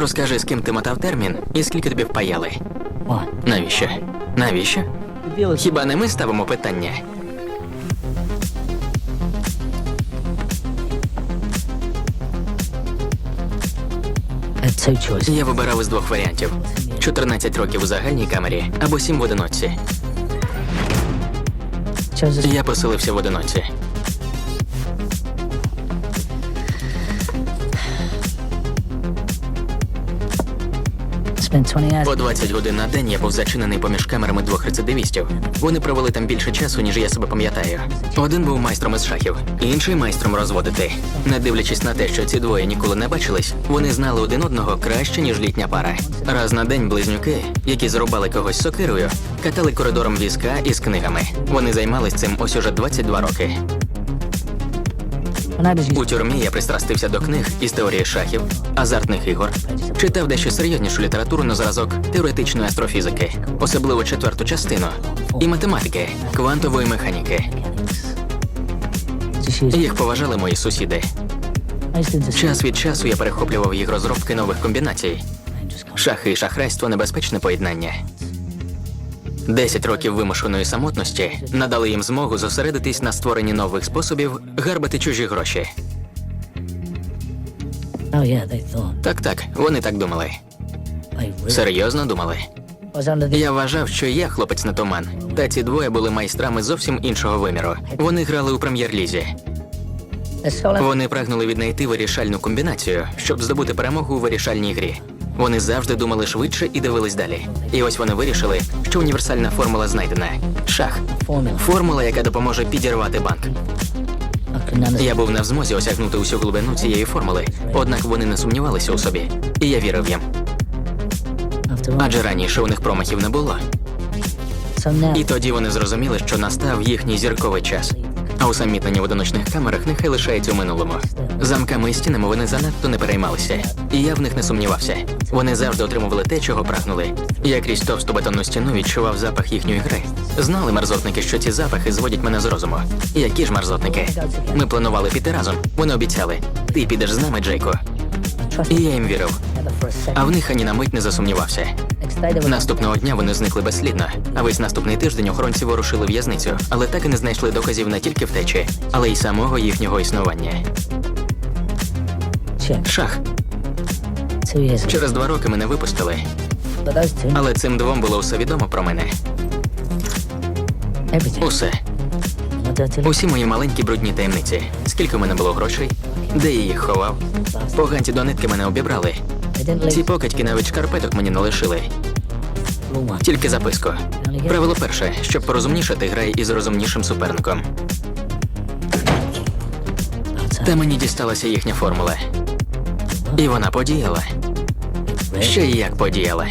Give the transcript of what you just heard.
Розкажи, з ким ти мотав термін і скільки тобі впаяли. Навіщо? Навіщо? Хіба не ми ставимо питання? Я вибирав із двох варіантів: 14 років у загальній камері або 7 в одиночці. Я поселився в одиночці. По 20 годин на день я був зачинений поміж камерами двох рецидивістів. Вони провели там більше часу, ніж я себе пам'ятаю. Один був майстром із шахів, інший майстром розводити. Не дивлячись на те, що ці двоє ніколи не бачились, вони знали один одного краще, ніж літня пара. Раз на день близнюки, які зарубали когось сокирою, катали коридором візка із книгами. Вони займались цим ось уже 22 роки. У тюрмі я пристрастився до книг із теорії шахів, азартних ігор, читав дещо серйознішу літературу на зразок теоретичної астрофізики, особливо четверту частину, і математики, квантової механіки. Їх поважали мої сусіди. Час від часу я перехоплював їх розробки нових комбінацій. Шахи і шахрайство небезпечне поєднання. Десять років вимушеної самотності надали їм змогу зосередитись на створенні нових способів гарбати чужі гроші. Oh yeah, they thought. Так, так, вони так думали. Really Серйозно думали. Я вважав, що я хлопець на туман. Та ці двоє були майстрами зовсім іншого виміру. Вони грали у прем'єр-лізі. Вони прагнули віднайти вирішальну комбінацію, щоб здобути перемогу у вирішальній грі. Вони завжди думали швидше і дивились далі. І ось вони вирішили, що універсальна формула знайдена. Шах. Формула, яка допоможе підірвати банк. Я був в змозі осягнути усю глибину цієї формули, однак вони не сумнівалися у собі, і я вірив їм. Адже раніше у них промахів не було. І тоді вони зрозуміли, що настав їхній зірковий час. А усамітнені в одиночних камерах нехай лишаються у минулому. Замками і стінами вони занадто не переймалися, і я в них не сумнівався. Вони завжди отримували те, чого прагнули. Я крізь товсту бетонну стіну відчував запах їхньої гри. Знали мерзотники, що ці запахи зводять мене з розуму. Які ж мерзотники? Ми планували піти разом. Вони обіцяли: ти підеш з нами, Джейко. І я їм вірив. А в них ані на мить не засумнівався. Наступного дня вони зникли безслідно, а весь наступний тиждень охоронці ворушили в'язницю, але так і не знайшли доказів не тільки втечі, але й самого їхнього існування. Шах. Через два роки мене випустили, але цим двом було все відомо про мене. Усе, усі мої маленькі брудні таємниці. Скільки в мене було грошей, де я їх ховав. Поганці до нитки мене обібрали. Ці покидьки навіть шкарпеток мені не лишили. Тільки записку. Правило перше, щоб порозумнішати, грай із розумнішим суперником. Та мені дісталася їхня формула. І вона подіяла. Ще й як подіяла.